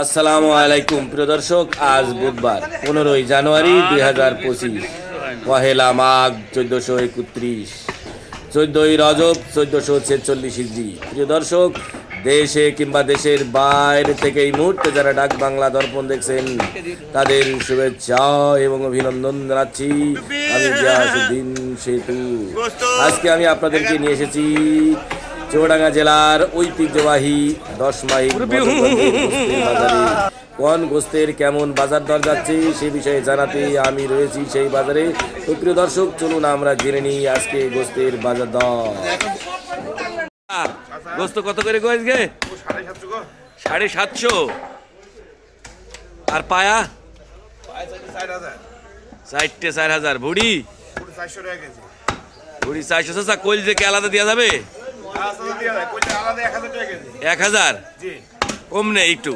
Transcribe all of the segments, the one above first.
আসসালামু আলাইকুম, প্রিয় দর্শক, আজ বুধবার, পনেরোই জানুয়ারি দুই হাজার পঁচিশ, পহেলা মাঘ চোদ্দশো একত্রিশ, চোদ্দই রজব চোদ্দশো ছেচল্লিশ ইজি প্রিয় দর্শক, দেশে কিংবা দেশের বাইরে থেকে এই মুহূর্তে যারা ডাক বাংলা দর্পণ দেখছেন, তাদের শুভেচ্ছা এবং অভিনন্দন জানাচ্ছি আমি সেতু। আজকে আমি আপনাদেরকে নিয়ে এসেছি চৌডাঙ্গা জেলার ঐতিহ্যবাহী দশ মাইল গোস্তের কোন গোস্তের কেমন বাজার দর যাচ্ছে সে বিষয়ে জানাতে আমি রয়েছি সেই বাজারে। তো প্রিয় দর্শক চলুন আমরা জেনে নিই আজকে গোস্তের বাজার দর। গোস্ত কত করে গো সাড়ে সাতশো। আর পায়া? পাঁচ চার হাজার। চারটে চার হাজার ভুড়ি ভুড়ি চারশো। চাচা যে কে আলাদা দেওয়া যাবে? এক হাজার? কম নেই একটু।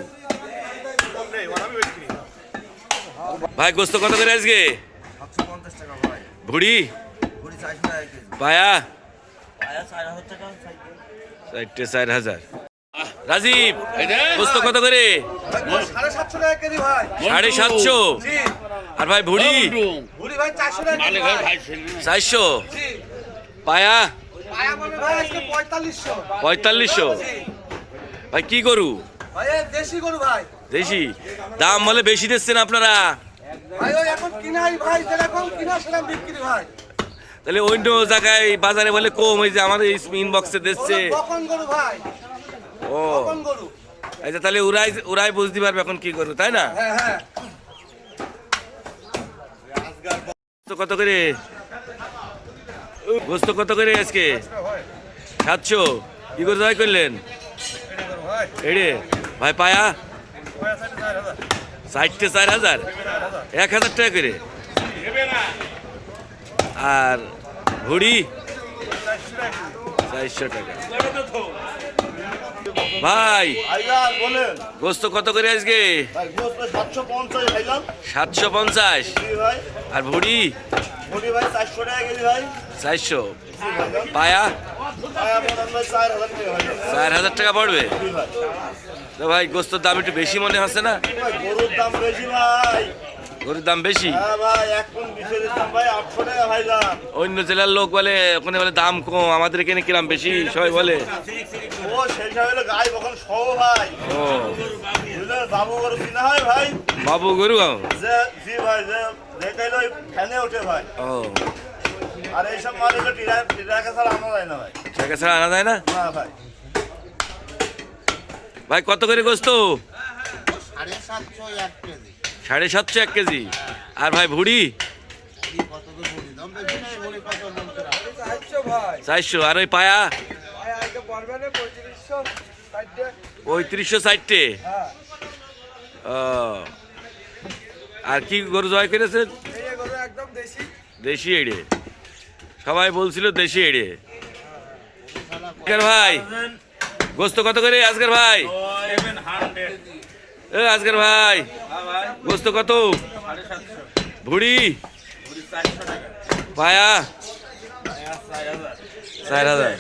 ভাই গোস্ত কত করে আজকে? ভুড়ি? পায়া? চারটে চার হাজার। রাজীব গোস্ত কত করে? সাড়ে সাতশো আর ভাই ভুড়ি? চারশো টাকা কেজি ভাই চারশো? জি। পায়া? পঁয়তাল্লিশশো। ভাই কি করু দেশি গরু? ভাই দেশি। দাম বলে বেশি দিচ্ছেন আপনারা। তাহলে অন্য জায়গায় বাজারে বলে কম এই যে এই ইনবক্সে দিচ্ছে। গরু ও আচ্ছা তাহলে ওরাই ওরাই বুঝতে পারবে এখন কি করব তাই না? হ্যাঁ হ্যাঁ। কত করে? গোস্ত কত করে আজকে? সাতশো। কি করে জয় করলেন? এড়ে। ভাই পায়া? ষাটটে চার হাজার। এক হাজার টাকা করে। আর ঘুড়ি চারশো টাকা। ভাই গোস্ত কত করে আজকে? সাতশো পঞ্চাশ আর ভুড়ি? চারশো পায়া? চার হাজার টাকা পড়বে? ভাই। গোস্তর দাম একটু বেশি মনে হচ্ছে না? গরুর দাম বেশি ভাই। গরুর দাম বেশি? হ্যাঁ অন্য জেলার লোক বলে ওখানে বলে দাম কম আমাদের এখানে কিরাম বেশি? সবাই বলে। বাবু গরু কিনা ভাই? বাবু গরু যে জি ভাই যে দেখাইলো ফ্যানে ওঠে ভাই। ও। আর এইসব মাল হলো ছাড়া আনা যায় না ভাই। টাকা ছাড়া আনা যায় না? ভাই কত করে গোস্ত? সাড়ে সাতশো এক কেজি। সাড়ে সাতশো এক কেজি। আর ভাই ভুড়ি? চারশো। আর ওই পায়া? পঁয়ত্রিশশো ষাটটে ও। আর কি গরু জয় করেছেন? দেশি এড়ে। সবাই বলছিল দেশি এড়ে। ভাই, গোস্ত কত করে? আজকের ভাই? এ আজকের ভাই। গোস্ত কত? ভুড়ি। পায়া চার হাজার।